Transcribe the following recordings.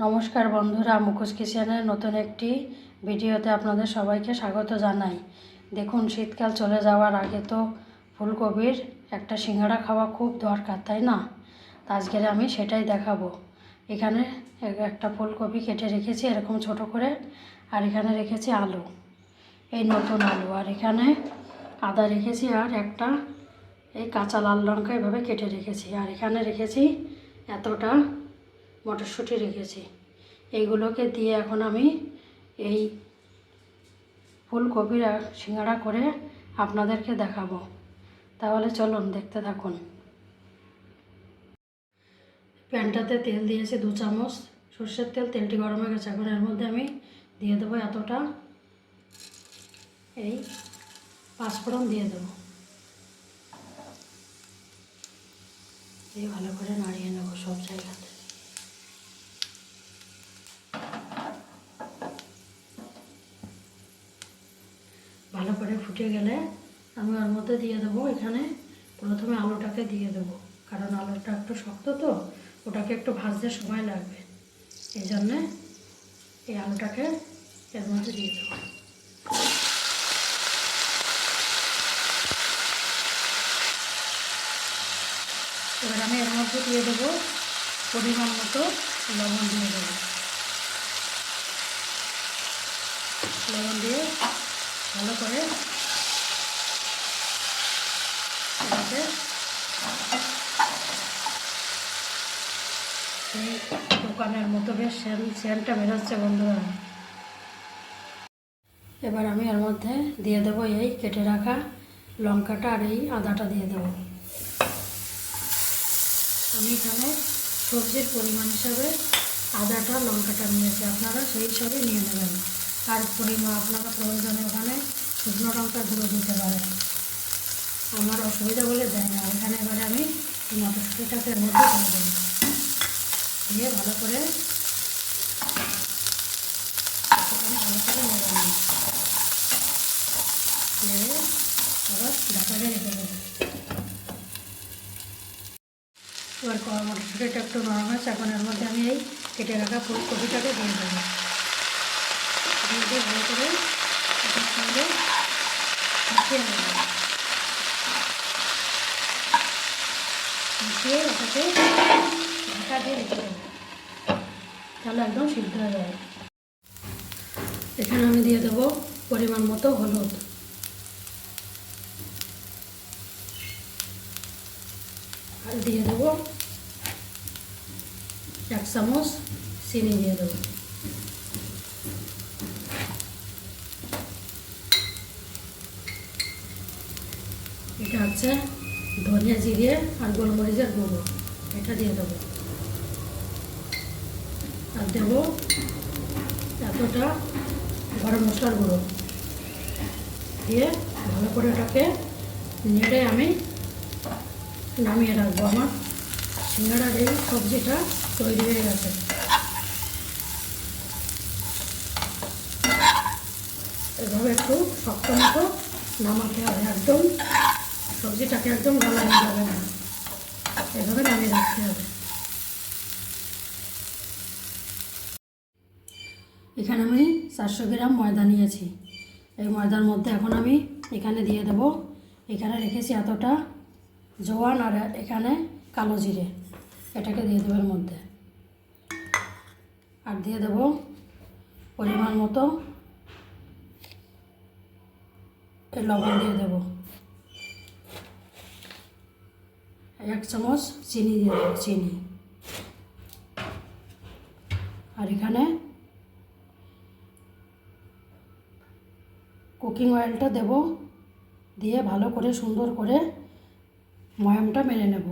নমস্কার বন্ধুরা, মুখোশ কিচেনের নতুন একটি ভিডিওতে আপনাদের সবাইকে স্বাগত জানাই। দেখুন, শীতকাল চলে যাওয়ার আগে তো ফুলকপির একটা সিঙ্গাড়া খাওয়া খুব দরকার, তাই না? আজকের আমি সেটাই দেখাবো। এখানে এক- একটা ফুলকপি কেটে রেখেছি, এরকম ছোট করে, আর এখানে রেখেছি আলু। এই নতুন আলু, আর এখানে আদা রেখেছি, আর একটা এই কাঁচা লাল লঙ্কা এভাবে কেটে রেখেছি। আর এখানে রেখেছি এতটা মটরশুঁটি রেখেছি। এইগুলোকে দিয়ে এখন আমি এই ফুলকপির সিঙ্গাড়া করে আপনাদেরকে দেখাবো। তাহলে চলুন দেখতে থাকুন। প্যানটাতে তেল দিয়েছি দু চামচ। সর্ষের তেল, তেলটি গরম হয়ে গেছে। এখন এর মধ্যে আমি দিয়ে দেবো এতটা এই পাঁচফোড়ন দিয়ে দেবো। দিয়ে ভালো করে নাড়িয়ে নেব সব জায়গাতে ভালো করে ফুটে গেলে আমি ওর মধ্যে দিয়ে দেবো এখানে। প্রথমে আলুটাকে দিয়ে দেবো। কারণ আলুটা একটু শক্ত তো, ওটাকে একটু ভাজতে সময় লাগবে। এই জন্যে এই আলুটাকে এর মধ্যে দিয়ে দেবো। এবার আমি এর মধ্যে দিয়ে দেবো পরিমাণ মতো লবণ দিয়ে দেবো। লবণ দিয়ে ভালো করে দোকানের মতো বেশ সেন সেন্টটা বেরোচ্ছে বন্ধুরা। এবার আমি এর মধ্যে দিয়ে দেবো এই কেটে রাখা লঙ্কাটা আর এই আদাটা দিয়ে দেবো। আমি এখানে সবজির পরিমাণ হিসাবে আদাটা, লঙ্কাটা নিয়েছি। আপনারা সেই হিসাবে নিয়ে নেবেন। আর পরিমাণ আপনারা প্রয়োজনে ওখানে শুকনো লঙ্কা গুঁড়ো দিতে পারেন আমার অসুবিধা বলে দেয় না। এখানে এবারে আমি মটরশুঁটিটাকে এর মধ্যে দিয়ে দেবো। দিয়ে ভালো করে ভালো করে নেড়ে আবার ঢাকা দিয়ে রেখে দেবো। এবার মটরশুঁটিটা একটু নরম হয়েছে, এখন এর মধ্যে আমি এই কেটে রাখা ফুলকপিটাকে দিয়ে দেবো। দিয়ে ভালো করে এটার সঙ্গে মিশিয়ে নেব মিশিয়ে ওটাকে ঢাকা দিয়ে রেখে দেবো তাহলে একদম সিদ্ধ হয়ে যাবে এখানে আমি দিয়ে দেবো পরিমাণ মতো হলুদ আর দিয়ে দেবো এক চামচ চিনি দিয়ে দেবো এটা হচ্ছে ধনিয়া জিরে আর গোলমরিচের গুঁড়ো। এটা দিয়ে দেবো। আর দেবো এতটা গরম মশলার গুঁড়ো। দিয়ে ভালো করে ওটাকে নেড়ে আমি নামিয়ে রাখব আমার সিঙ্গাড়ার এই সবজিটা তৈরি হয়ে গেছে। এভাবে একটু শক্ত মতো নামাতে হবে, একদম সবজিটাকে একদম গলানো যাবে না। এভাবে নামিয়ে রাখতে হবে। এখানে আমি চারশো গ্রাম ময়দা নিয়েছি। এই ময়দার মধ্যে এখন আমি এখানে দিয়ে দেব। এখানে রেখেছি এতটা জোয়ান আর এখানে কালো জিরে। এটাকে দিয়ে দেবো এর মধ্যে। আর দিয়ে দেব পরিমাণ মতো লবণ দিয়ে দেব। এক চামচ চিনি দিয়ে দেবো, চিনি। আর এখানে কুকিং অয়েলটা দেব, দিয়ে ভালো করে সুন্দর করে ময়ামটা মেরে নেব।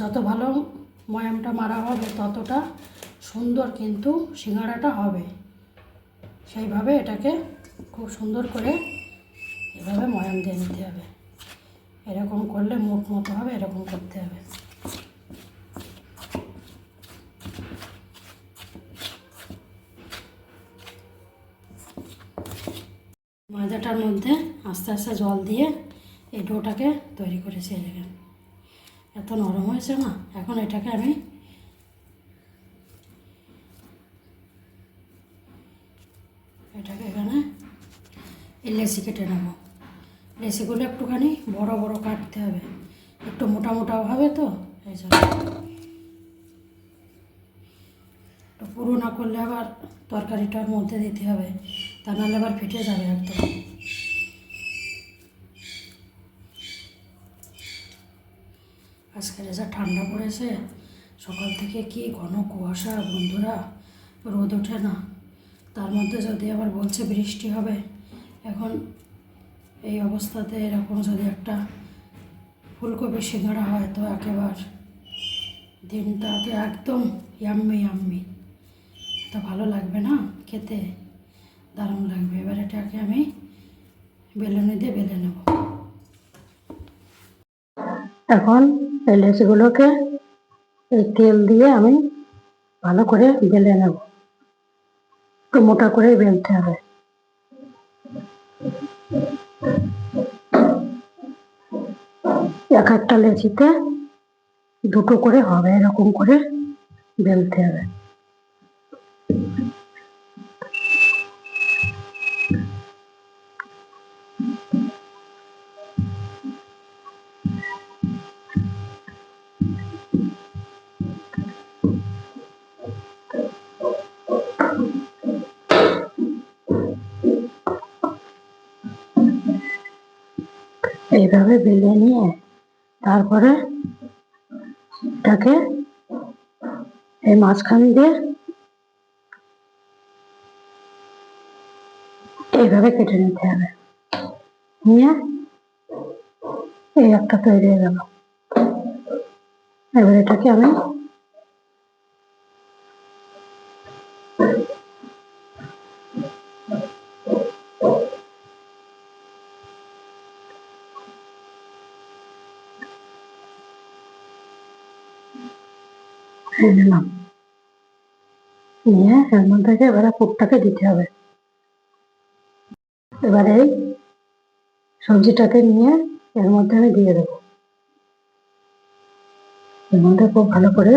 যত ভালো ময়ামটা মারা হবে, ততটা সুন্দর কিন্তু সিঙ্গাড়াটা হবে। সেইভাবে এটাকে খুব সুন্দর করে এভাবে ময়াম দিয়ে নিতে হবে। এরকম করলে মুখ মতো হবে, এরকম করতে হবে। মাজাটার মধ্যে আস্তে আস্তে জল দিয়ে এই ডোটাকে তৈরি করেছি এখানে এত নরম হয়েছে না, এখন এটাকে আমি এটাকে এখানে এলাচি টেনে নেব। লেসিগুলো একটুখানি বড় বড় কাটতে হবে। একটু মোটা মোটা হবে তো, এই জন্য। পুরো না করলে আবার তরকারিটার মধ্যে দিতে হবে, তা নাহলে আবার ফেটে যাবে একদম। আজকে যা ঠান্ডা পড়েছে, সকাল থেকে কি ঘন কুয়াশা, বন্ধুরা? রোদ ওঠে না। তার মধ্যে যদি আবার বলছে বৃষ্টি হবে, এখন এই অবস্থাতে এরকম যদি একটা ফুলকপি সিঙ্গাড়া হয় তো একেবার দিনটাতে একদম ইয়াম্মি ইয়াম্মি। তো ভালো লাগবে না? খেতে? দারুণ লাগবে। এবার এটাকে আমি বেলুনি দিয়ে বেলে নেব। এখন এই লেচিগুলোকে এই তেল দিয়ে আমি ভালো করে বেলে নেব। একটু মোটা করে বেলতে হবে। এক একটা লেচিতে দুটো করে হবে এরকম করে বেলতে হবে। এইভাবে বেলে নিয়ে তারপরে এটাকে এই মাঝখান দিয়ে এইভাবে কেটে নিতে হবে। নিয়ে এই একটা তৈরি হয়ে গেল। এবার এটাকে আমি নিয়ে নিয়ে এর মধ্যে থেকে এবারে দিতে হবে। এবারে সবজিটাকে নিয়ে এর মধ্যে আমি দিয়ে দেবো। এর মধ্যে খুব ভালো করে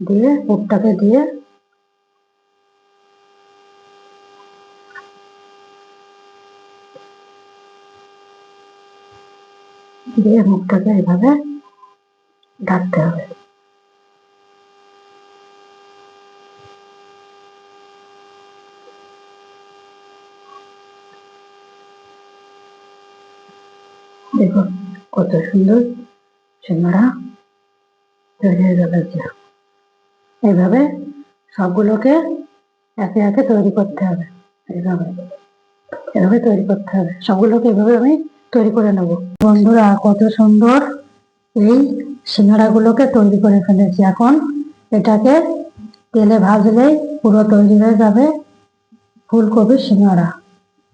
দিয়ে পুরটাকে দিয়ে দিয়ে মুখটাকে এইভাবে ঢাকতে হবে। দেখুন কত সুন্দর সিঙ্গাড়া তৈরি হয়ে গেল এইভাবে সবগুলোকে একে একে তৈরি করতে হবে, এইভাবে, এভাবে তৈরি করতে হবে। সবগুলোকে এভাবে আমি তৈরি করে নেব। বন্ধুরা, কত সুন্দর এই সিঙ্গাড়াগুলোকে তৈরি করে ফেলেছি। এখন এটাকে তেলে ভাজলেই পুরো তৈরি হয়ে যাবে ফুলকপির সিঙ্গাড়া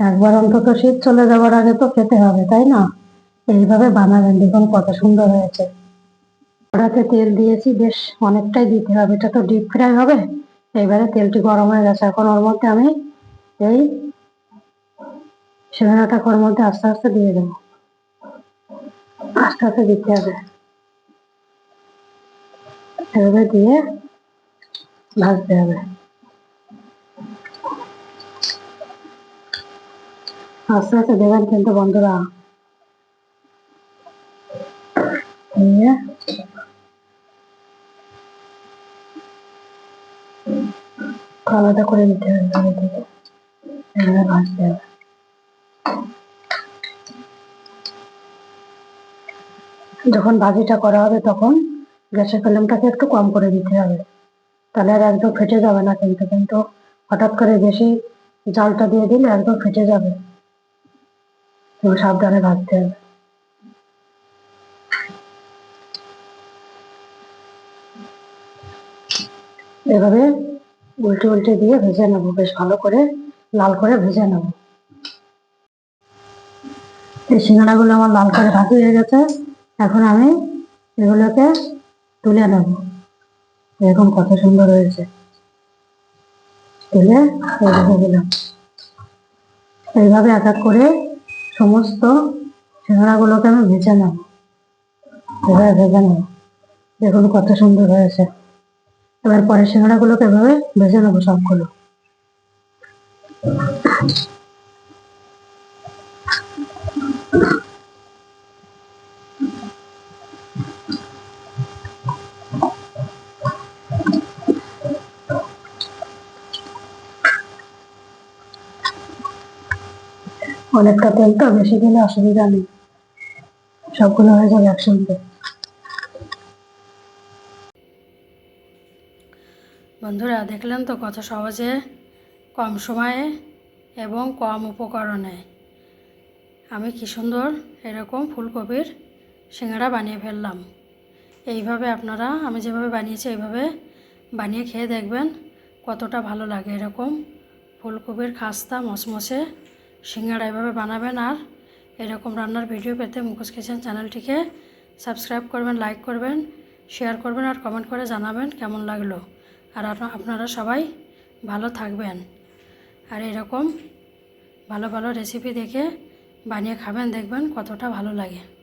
একবার অন্তত শীত চলে যাওয়ার আগে তো খেতে হবে, তাই না? এইভাবে বানাবেন দেখুন কত সুন্দর হয়েছে। কড়াতে তেল দিয়েছি, বেশ অনেকটাই দিতে হবে, এটা তো ডিপ ফ্রাই হবে। এইবারে তেলটি গরম হয়ে গেছে, এখন ওর মধ্যে আমি এই সিঙ্গাড়াটা ওর মধ্যে আস্তে আস্তে দিয়ে দেবো। আস্তে আস্তে দিতে হবে। এভাবে দিয়ে ভাজতে হবে। আস্তে আস্তে দেবেন কিন্তু বন্ধুরা। দিয়ে আলাদা করে দিতে হবে হবে যখন ভাজিটা করা হবে তখন গ্যাসের ফ্লেমটাকে একটু কম করে দিতে হবে। তাহলে আর একদম ফেটে যাবে না কিন্তু কিন্তু হঠাৎ করে বেশি জালটা দিয়ে দিলে একদম ফেটে যাবে। সাবধানে ভাজতে হবে। এভাবে উল্টে উল্টে দিয়ে ভেজে নেব, বেশ ভালো করে, লাল করে ভেজে নেব। এই সিঙ্গাড়াগুলো আমার লাল করে ভাজি হয়ে গেছে। এখন আমি এগুলোকে তুলে নেব। এরকম কত সুন্দর হয়েছে। তুলে দিলাম। এইভাবে এক এক করে সমস্ত সিঙ্গাড়াগুলোকে আমি ভেজে নেব। এভাবে ভেজে নেব। দেখুন কত সুন্দর হয়েছে। এবার পরের সিঙ্গাড়াগুলোকে এভাবে ভেজে নেব সবগুলো। অনেকটা তেল তো বেশি দিলে অসুবিধা নেই। সবগুলো হয়ে যাবে একসঙ্গে। বন্ধুরা, দেখলেন তো কত সহজে? কম সময়ে এবং কম উপকরণে। আমি কি সুন্দর এরকম ফুলকপির সিঙ্গাড়া বানিয়ে ফেললাম। এইভাবে আপনারা, আমি যেভাবে বানিয়েছি এইভাবে বানিয়ে খেয়ে দেখবেন কতটা ভালো লাগে এরকম ফুলকপির খাস্তা মচমচে সিঙ্গাড়া এভাবে বানাবেন। আর এরকম রান্নার ভিডিও পেতে মুখোশ কিচেন চ্যানেলটিকে সাবস্ক্রাইব করবেন, লাইক করবেন, শেয়ার করবেন আর কমেন্ট করে জানাবেন কেমন লাগল। আর আপনা- আপনারা সবাই ভালো থাকবেন। আর এরকম ভালো ভালো রেসিপি দেখে বানিয়ে খাবেন, দেখবেন কতটা ভালো লাগে।